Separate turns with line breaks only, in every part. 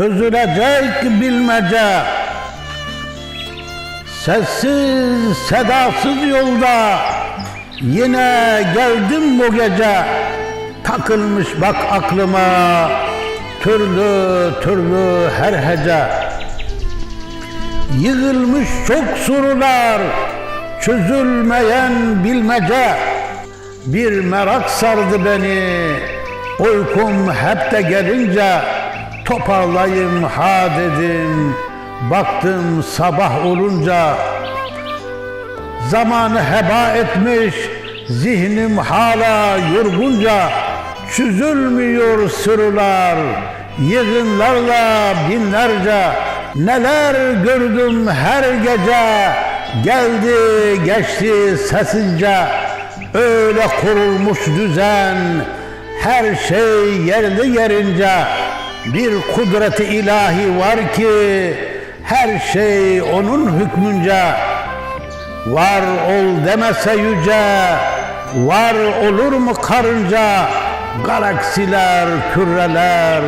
çözülecek bilmece. Sessiz, sedasız yolda yine geldim bu gece. Takılmış bak aklıma türlü türlü her hece. Yığılmış çok sorular, çözülmeyen bilmece. Bir merak sardı beni, uykum hep de gelince toparlayayım ha dedim. Baktım sabah olunca zamanı heba etmiş zihnim hala yorgunca çözülmüyor sırlar. Yığınlarla binlerce neler gördüm her gece. Geldi geçti sessizce öyle kurulmuş düzen. Her şey yerli yerince bir kudreti ilahi var ki her şey onun hükmünce Var ol demese yüce, var olur mu karınca? Galaksiler, küreler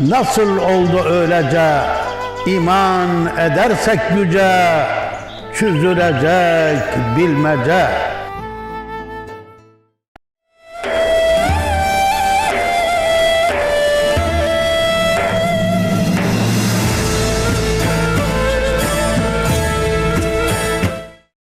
nasıl oldu öylece? İman edersek yüce, çözülecek bilmece.